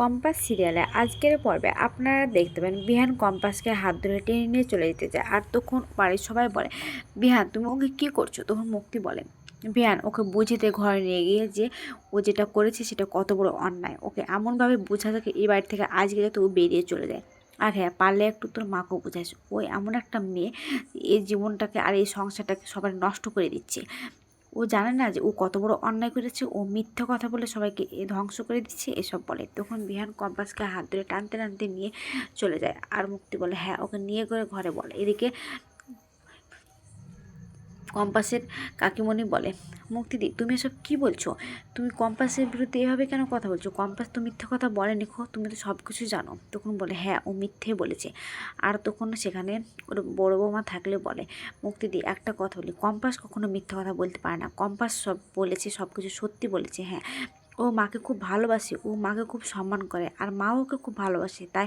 Compass সিরিয়ালে আজকের পর্বে আপনারা দেখতে পাবেন বিহান কম্পাসকে হাত ধরে টেনে নিয়ে চলে যেতে যায় আর তখন বাড়ির সবাই বলে, বিহান, তুমি ওকে কী করছ? তখন মুক্তি বলে, বিহান, ওকে বুঝিতে ঘরে নিয়ে গিয়ে যে ও যেটা করেছে সেটা কত বড় অন্যায়। ওকে এমনভাবে বোঝা থাকে এই বাড়ি থেকে আজকে যাতে ও বেরিয়ে চলে যায়। আর হ্যাঁ পারলে একটু তোর মাকেও বোঝাইস ওই এমন একটা মেয়ে এই জীবনটাকে আর এই সংসারটাকে সবার নষ্ট করে দিচ্ছে। ও জানে না যে ও কত বড় অন্যায় করেছে, ও মিথ্যা কথা বলে সবাইকে এ ধ্বংস করে দিচ্ছে, এসব বলে। তখন বিহান কম্পাসকে হাত ধরে টানতে টানতে নিয়ে চলে যায়। আর মুক্তি বলে হ্যাঁ ওকে নিয়ে করে ঘরে বলে। এদিকে কম্পাসের কাকিমণি বলে, মুক্তিদি, তুমি এসব কি বলছো? তুমি কম্পাসের বিরুদ্ধে এভাবে কেন কথা বলছো? কম্পাস তো মিথ্যে কথা বলে খো, তুমি তো সব কিছু জানো। তখন বলে হ্যাঁ ও মিথ্যে বলেছে। আর তখন সেখানে ওর বড় বৌমা থাকলে বলে, মুক্তিদি, একটা কথা বলি, কম্পাস কখনো মিথ্যে কথা বলতে পারে না। কম্পাস সব বলেছে সব কিছু সত্যি বলেছে। হ্যাঁ ও মাকে খুব ভালোবাসে, ও মাকে খুব সম্মান করে আর মা ওকে খুব ভালোবাসে। তাই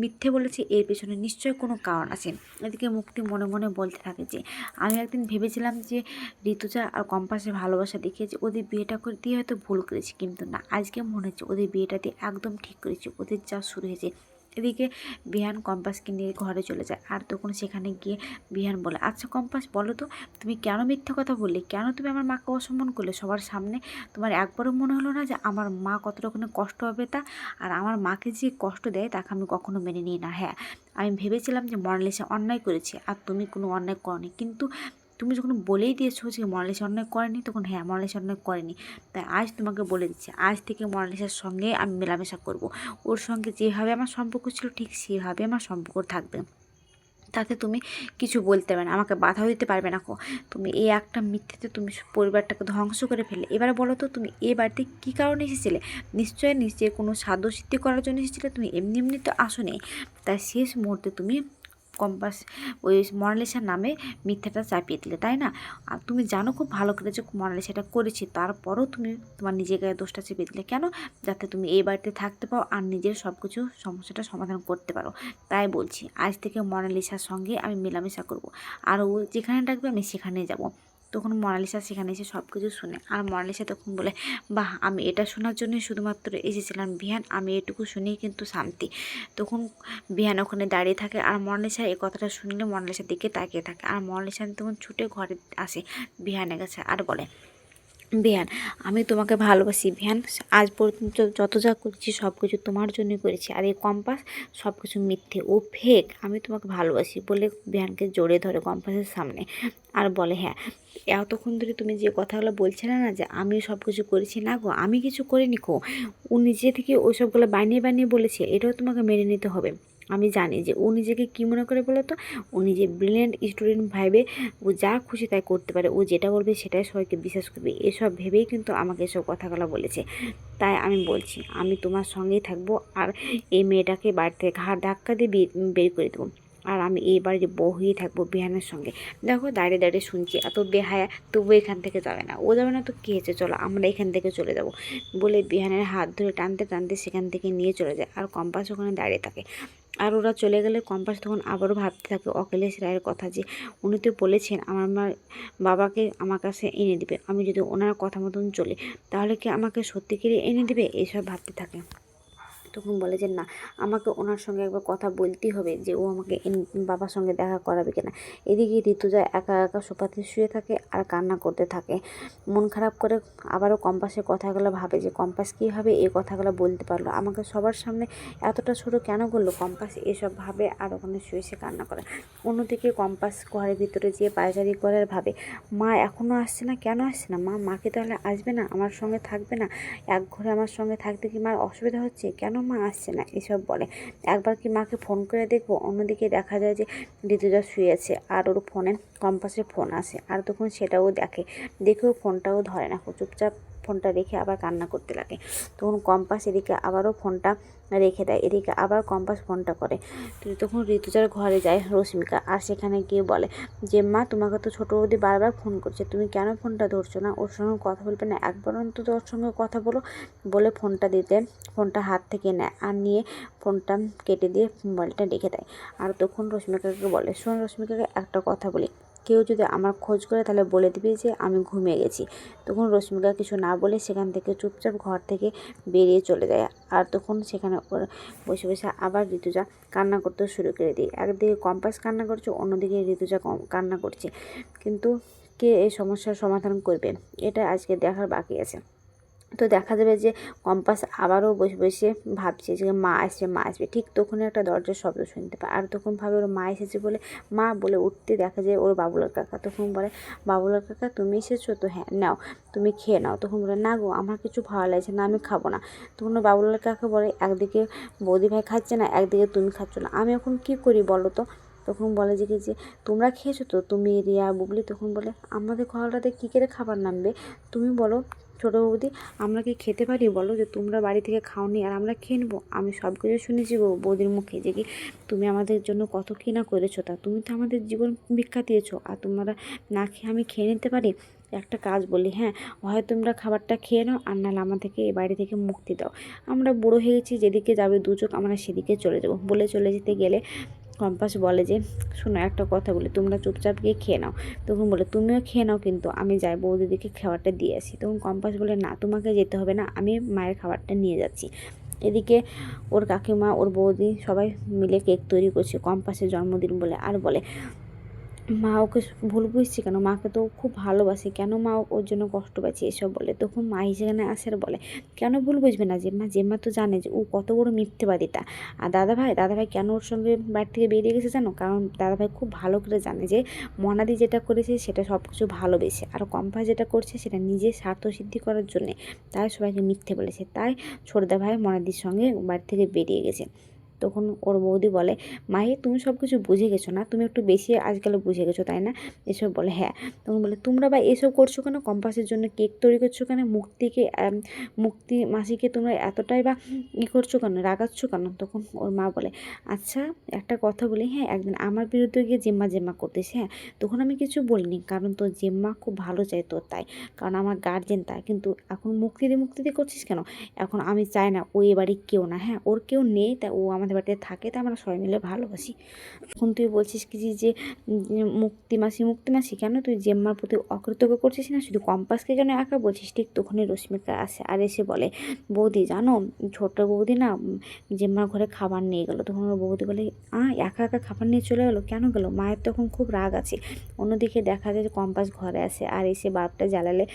মিথ্যে বলেছে এর পেছনে নিশ্চয় কোনো কারণ আছে। এদিকে মুক্তি মনে মনে বলতে থাকে যে, আমি একদিন ভেবেছিলাম যে ঋতুজা আর কম্পাসের ভালোবাসা দেখিয়েছি, ওদের বিয়েটা করে দিয়ে হয়তো ভুল করেছি, কিন্তু না, আজকে মনে হচ্ছে ওদের বিয়েটা দিয়ে একদম ঠিক করেছি, ওদের যা শুরু হয়েছে। এদিকে বিহান কম্পাসকে নিয়ে ঘরে চলে যায়। আর তখন সেখানে গিয়ে বিহান বলে আচ্ছা কম্পাস, বলো তো, তুমি কেন মিথ্যা কথা বললে? কেন তুমি আমার মাকে অসম্মান করলে? সবার সামনে তোমার একবারও মনে হলো না যে আমার মা কত রকমের কষ্ট হবে তা? আর আমার মাকে যে কষ্ট দেয় তাকে আমি কখনো মেনে নিই না। হ্যাঁ আমি ভেবেছিলাম যে মনালিসা অন্যায় করেছে, আর তুমি কোনো অন্যায় করনি। কিন্তু তুমি যখন বলেই দিয়েছ যে মনালিসা অন্যায় করেনি, তখন হ্যাঁ মনালিসা অন্যায় করেনি। তাই আজ তোমাকে বলে দিচ্ছি, আজ থেকে মনালিসার সঙ্গে আমি মেলামেশা করব। ওর সঙ্গে যেভাবে আমার সম্পর্ক ছিল, ঠিক সেভাবে আমার সম্পর্ক থাকবে। তাতে তুমি কিছু বলতে পারবে না, আমাকে বাধাও দিতে পারবে না তুমি এই একটা মিথ্যেতে তুমি পরিবারটাকে ধ্বংস করে ফেলে এবারে বলো তো, তুমি এ বাড়িতে কী কারণে এসেছিলে? নিশ্চয়ই নিশ্চয়ই কোনো সাধ্য সিদ্ধি করার জন্য এসেছিলে? তুমি এমনি এমনি তো আসো নেই তাই শেষ মুহূর্তে তুমি কম্পাস, ওই মনালিসার নামে মিথ্যাটা চাপিয়ে দিলে, তাই না? আর তুমি জানো খুব ভালো করে যে মনালিসাটা করেছি, তারপরও তুমি তোমার নিজের গায়ে দোষটা চেপে দিলে। কেন? যাতে তুমি এই বাড়িতে থাকতে পারো আর নিজের সব কিছু সমস্যাটা সমাধান করতে পারো। তাই বলছি, আজ থেকে মনালিসার সঙ্গে আমি মেলামেশা করব। আর ও যেখানে ডাকবে আমি সেখানে যাব। তখন মনালিসা সেখানে এসে সব কিছু শুনে। আর মনালিসা তখন বলে, বাহ, আমি এটা শোনার জন্যই শুধুমাত্র এসেছিলাম, বিহান। আমি এটুকু শুনি কিন্তু শান্তি। তখন বিহান ওখানে দাঁড়িয়ে থাকে আর মনালিসা এই কথাটা শুনলে মনালিসার দিকে তাকিয়ে থাকে। আর মনালিসা তখন ছুটে ঘরে আসে বিহানের কাছে আর বলে বিহান, আমি তোমাকে ভালোবাসি বিহান। আজ পর্যন্ত যত যা করেছি সব কিছু তোমার জন্যই করেছি। আর এই কম্পাস সব কিছু মিথ্যে। ও ফেক, আমি তোমাকে ভালোবাসি বলে বিহানকে জড়িয়ে ধরে কম্পাসের সামনে। আর বলে হ্যাঁ এতক্ষণ ধরে তুমি যে কথাগুলো বলছিলে না যে আমি সব কিছু করেছি না গো, আমি কিছু করিনি গো, ও নিজে থেকে ওই সবগুলো বানিয়ে বানিয়ে বলেছে, এটাও তোমাকে মেনে নিতে হবে। আমি জানি যে ও নিজেকে কী মনে করে বলো তো ও নিজে ব্রিলিয়েন্ট স্টুডেন্ট ভাইবে, ও যা খুশি তাই করতে পারে, ও যেটা বলবে সেটাই সবাইকে বিশ্বাস করবে, এসব ভেবেই কিন্তু আমাকে এসব কথাগুলো বলেছে। তাই আমি বলছি, আমি তোমার সঙ্গেই থাকব আর এই মেয়েটাকে বাড়িতে ঘাড় ধাক্কা দিয়ে বের করে দেবো। আর আমি এই বাড়ির বউ থাকব বিহানের সঙ্গে। দেখো, দাঁড়িয়ে দাঁড়িয়ে শুনছি, এত বেহায়া, তবু এখান থেকে যাবে না। ও যাবে না তো কী হয়েছে? চলো, আমরা এখান থেকে চলে যাব। বলে বিহানের হাত ধরে টানতে টানতে সেখান থেকে নিয়ে চলে যায় আর কম্পাস ওখানে দাঁড়িয়ে থাকে। আর ওরা চলে গেলে কম্পাস তখন আবারও ভাবতে থাকে, অখিলেশ রায়ের কথা যে উনি তো বলেছেন, আমার মা, বাবাকে আমার কাছে এনে দিবে। আমি যদি ওনার কথা মতন চলি, তাহলে কি আমাকে সত্যিকারই এনে দিবে? এইসব ভাবতে থাকে। তখন বলে যে, না, আমাকে ওনার সঙ্গে একবার কথা বলতেই হবে যে, ও আমাকে বাবার সঙ্গে দেখা করাবে কিনা। এদিকে ঋতুজা একা একা সোফাতে শুয়ে থাকে আর কান্না করতে থাকে। মন খারাপ করে আবারও কম্পাসের কথাগুলো ভাবে যে, কম্পাস কীভাবে এই কথাগুলো বলতে পারল? আমাকে সবার সামনে এতটা ছোটো কেন করল? কম্পাস এসব ভাবে আর ওখানে শুয়ে সে কান্না করে। অন্যদিকে কম্পাস ঘরের ভিতরে যেয়ে পায়চারি করার ভাবে, মা এখনও আসছে না? কেন আসছে না? মা, মাকে তাহলে আসবে না? আমার সঙ্গে থাকবে না? এক ঘরে আমার সঙ্গে থাকতে কি মার অসুবিধা হচ্ছে? কেন মা আসছে না, এসব বলে। একবার কি মাকে ফোন করে দেখব? অন্যদিকে দেখা যায় যে ঋতুজা শুয়ে আছে আর ওর ফোনে কম্পাসে ফোন আসে আর তখন সেটাও দেখে। দেখেও ফোনটাও ধরে না। চুপচাপ ফোনটা রেখে আবার কান্না করতে লাগে। তখন কম্পাস এদিকে আবারও ফোনটা রেখে দেয়। এদিকে আবার কম্পাস ফোনটা করে। তখন ঋতুজার ঘরে যায় রশ্মিকা আর সেখানে গিয়ে বলে যে, মা, তোমাকে তো ছোটো বৌদি বারবার ফোন করছে। তুমি কেন ফোনটা ধরছো না? ওর সঙ্গে কথা বলবে না? একবার অন্তত ওর সঙ্গে কথা বলো। বলে ফোনটা দিতে, ফোনটা হাত থেকে নেয় আর নিয়ে ফোনটা কেটে দিয়ে মোবাইলটা রেখে দেয়। আর তখন রশ্মিকাকে বলে, শোন রশ্মিকাকে একটা কথা বলি। কেউ যদি আমার খোঁজ করে তাহলে বলে দিবি যে আমি ঘুমিয়ে গেছি। তখন রশ্মিকা কিছু না বলে সেখান থেকে চুপচাপ ঘর থেকে বেরিয়ে চলে যায়। আর তখন সেখানে বসে বসে আবার ঋতুজা কান্না করতে শুরু করে দিই একদিকে কম্পাস কান্না করছে, অন্যদিকে ঋতুজা কান্না করছে। কিন্তু কে এই সমস্যার সমাধান করবে? এটা আজকে দেখার বাকি আছে। তো দেখা যাবে যে কম্পাস আবারও বসে বসে ভাবছে যে মা আসবে মা আসবে ঠিক তখন একটা দরজার শব্দ শুনতে পায়। আর তখন ভাবে ওর মা এসেছে বলে, মা, বলে উঠতে দেখা যায় ওর বাবুলার কাকা। তখন বলে, বাবুলার কাকা, তুমি এসেছ তো? হ্যাঁ নাও, তুমি খেয়ে নাও। তখন বলে, না গো, আমার কিছু ভালো লাগছে না, আমি খাব না। তখন বাবুলার কাকা বলে, একদিকে বৌদি ভাই খাচ্ছে না, একদিকে তুমি খাচ্ছ না। আমি এখন কি করি বলো তো? তখন বলে যে কি যে, তোমরা খেয়েছো তো? তুমি, রিয়া, বুবলি? তখন বলে, আমাদের ঘরটাতে কী করে খাবার নামবে? তুমি বলো ছোটো বৌদি, আমরা কি খেতে পারি বলো? যে তোমরা বাড়ি থেকে খাওনি আর আমরা খেয়ে নেব। আমি সব কিছু শুনেছি বৌদির মুখে যে কি তুমি আমাদের জন্য কত কী না করেছ তা। তুমি তো আমাদের জীবন ভিক্ষা দিয়েছ আর তোমরা না খেয়ে আমি খেয়ে নিতে পারি? একটা কাজ বলি হ্যাঁ হয় তোমরা খাবারটা খেয়ে নাও আর নাহলে আমাদেরকে এ বাড়ি থেকে মুক্তি দাও। আমরা বুড়ো হয়ে গেছি, যেদিকে যাবে দু চোখ আমরা সেদিকে চলে যাব। বলে চলে যেতে গেলে কম্পাস বলে যে, শোনো, একটা কথা বলে, তোমরা চুপচাপ গিয়ে খেয়ে নাও। তখন বলে, তুমিও খেয়ে নাও কিন্তু, আমি যাই, বৌদিদিকে খাবারটা দিয়ে আসি। তখন কম্পাস বলে, না, তোমাকে যেতে হবে না, আমি মায়ের খাবারটা নিয়ে যাচ্ছি। এদিকে ওর কাকিমা, ওর বৌদি সবাই মিলে কেক তৈরি করছে, কম্পাসের জন্মদিন বলে, আর বলে মা ওকে ভুল বুঝছে কেন? মাকে তো খুব ভালোবাসে। কেন মা ওর জন্য কষ্ট পাচ্ছে এসব বলে? তখন মা সেখানে আসে আর বলে, কেন ভুল বুঝবে না জেম্মা? জেম্মা তো জানে যে ও কত বড় মিথ্যেবাদিতা। আর দাদা ভাই দাদা ভাই কেন ওর সঙ্গে বাড়ি থেকে বেরিয়ে গেছে জানো? কারণ দাদা ভাই খুব ভালো করে জানে যে মনাদি যেটা করেছে সেটা সব কিছু ভালোবেসে। আর কম্পা যেটা করছে সেটা নিজে স্বার্থ সিদ্ধি করার জন্যে। তাই সবাইকে মিথ্যে বলেছে। তাই ছোটদা ভাই মনাদির সঙ্গে বাড়ি থেকে বেরিয়ে গেছে। তখন ওর বৌদি বলে, মাহি, তুমি সব কিছু বুঝে গেছো না? তুমি একটু বেশি আজকাল বুঝে গেছো, তাই না? এসব বলে হ্যাঁ। তখন বলে, তোমরা বা এসব করছ কেন? কম্পাসের জন্য কেক তৈরি করছ কেন? মুক্তিকে মুক্তি মাসিকে তোমরা এতটাই বা ই করছ কেন? রাগাচ্ছ কেন? তখন ওর মা বলে আচ্ছা একটা কথা বলি হ্যাঁ একদিন আমার বিরুদ্ধে গিয়ে জেম্মা জেম্মা করতেছে হ্যাঁ? তখন আমি কিছু বলিনি, কারণ তোর জেম্মা খুব ভালো চাই তোর তাই, কারণ আমার গার্জেন তাই। কিন্তু এখন মুক্তি দিয়ে মুক্তি দিয়ে করছিস কেন? এখন আমি চাই না ও এ বাড়ির কেউ না হ্যাঁ? ওর কেউ নেই, তাই ও আমাদের বাড়িতে থাকে তাই আমরা সবাই মিলে ভালোবাসি। এখন তুই বলছিস কি যে- মুক্তি মাসি মুক্তি মাসি, কেন তুই জেম্মার প্রতি অকৃতজ্ঞ করছিস না? শুধু কম্পাসকে কেন একা বলছিস, ঠিক তখনই রশ্মিকা আসে আর এসে বলে, বৌদি, জানো ছোট বৌদি না জেম্মার ঘরে খাবার নিয়ে গেলো। তখন বৌদি বলে, আ, একা একা খাবার নিয়ে চলে গেলো কেন গেলো? মায়ের তখন খুব রাগ আছে। অন্যদিকে দেখা যায় যে, কম্পাস ঘরে আসে আর এসে বাপটা জ্বালালে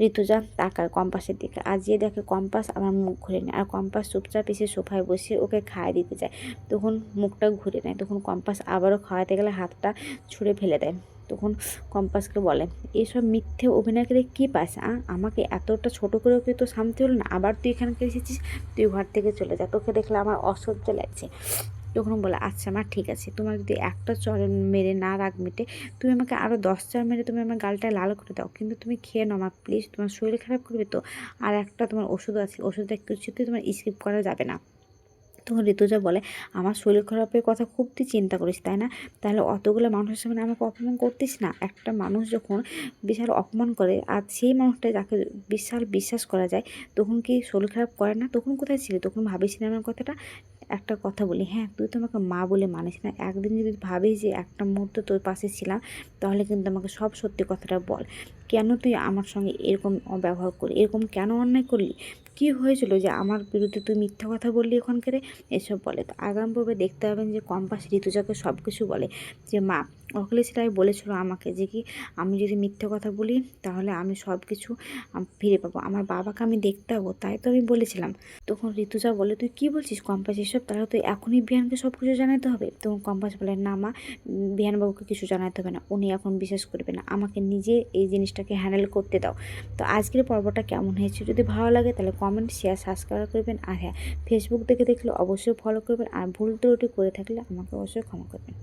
ঋতুজা তাকায় কম্পাসের দিকে। আর যে দেখে কম্পাস আমার মুখ ঘুরে নেয় আর কম্পাস চুপচাপ এসে সোফায় বসে ওকে খাইয়ে দিতে যায়। তখন মুখটা ঘুরে নেয়। তখন কম্পাস আবারও খাওয়াতে গেলে হাতটা ছুঁড়ে ফেলে দেয়। তখন কম্পাসকে বলে, এসব মিথ্যে অভিনয় করে কী পাস, আ? আমাকে এতটা ছোট করে ওকে তো সামতে হলো না? আবার তুই এখানকে এসেছিস? তুই ঘর থেকে চলে যা। তোকে দেখলে আমার অসহ্য লাগছে। তখন বলে আচ্ছা মা, ঠিক আছে। তোমার যদি একটা চর মেরে না রাগ মেটে, তুমি আমাকে আরও দশ চার মেরে তুমি আমার গালটা লাল করে দাও। কিন্তু তুমি খেয়ে নাও মা, প্লিজ। তোমার শরীর খারাপ করবে তো। আর একটা তোমার ওষুধ আছে। ওষুধটা কিছুতেই তোমার স্কিপ করা যাবে না। তখন ঋতুজা বলে, আমার শরীর খারাপের কথা খুব তুই চিন্তা করিস, তাই না? তাহলে অতগুলো মানুষের সামনে আমাকে অপমান করতিস না? একটা মানুষ যখন বিশাল অপমান করে, আর সেই মানুষটা যাকে বিশাল বিশ্বাস করা যায়, তখন কি শরীর খারাপ করে না? তখন কোথায় ছিল? তখন ভাবিস না আমার কথাটা? একটা কথা বলি হ্যাঁ? তুই তো আমাকে মা বলে মানিস না। একদিন যদি ভাবিস যে একটা মুহূর্ত তোর পাশে ছিলাম, তাহলে কিন্তু আমাকে সব সত্যি কথাটা বল। কেন তুই আমার সঙ্গে এরকম ব্যবহার করলি? এরকম কেন অন্যায় করলি? কি হয়েছিল যে আমার বিরুদ্ধে তুই মিথ্যা কথা বললি এখানকারে? এসব বলে। তো আগাম পর্বে দেখতে পাবেন যে কম্পাস ঋতুজাকে সব কিছু বলে যে, মা, অখিলেশ রায় বলেছিল আমাকে যে কি, আমি যদি মিথ্যে কথা বলি তাহলে আমি সব কিছু ফিরে পাবো। আমার বাবাকে আমি দেখতে পাবো, তাই তো আমি বলেছিলাম। তখন ঋতুজা বলে, তুই কি বলছিস কম্পাস এসব? তাহলে তো এখনই বিহানকে সব কিছু জানাতে হবে। তখন কম্পাস বলে, না মা, বিহানবাবুকে কিছু জানাতে হবে না, উনি এখন বিশ্বাস করবে না। আমাকে নিজে এই জিনিসটাকে হ্যান্ডেল করতে দাও। তো আজকের পর্বটা কেমন হয়েছে? যদি ভালো লাগে তাহলে কমেন্ট শেয়ার সাবস্ক্রাইব করবেন। আর হ্যাঁ ফেসবুক দেখে দেখলে অবশ্যই ফলো করবেন। আর ভুল ত্রুটি করে থাকলে আমাকে অবশ্যই ক্ষমা করবেন।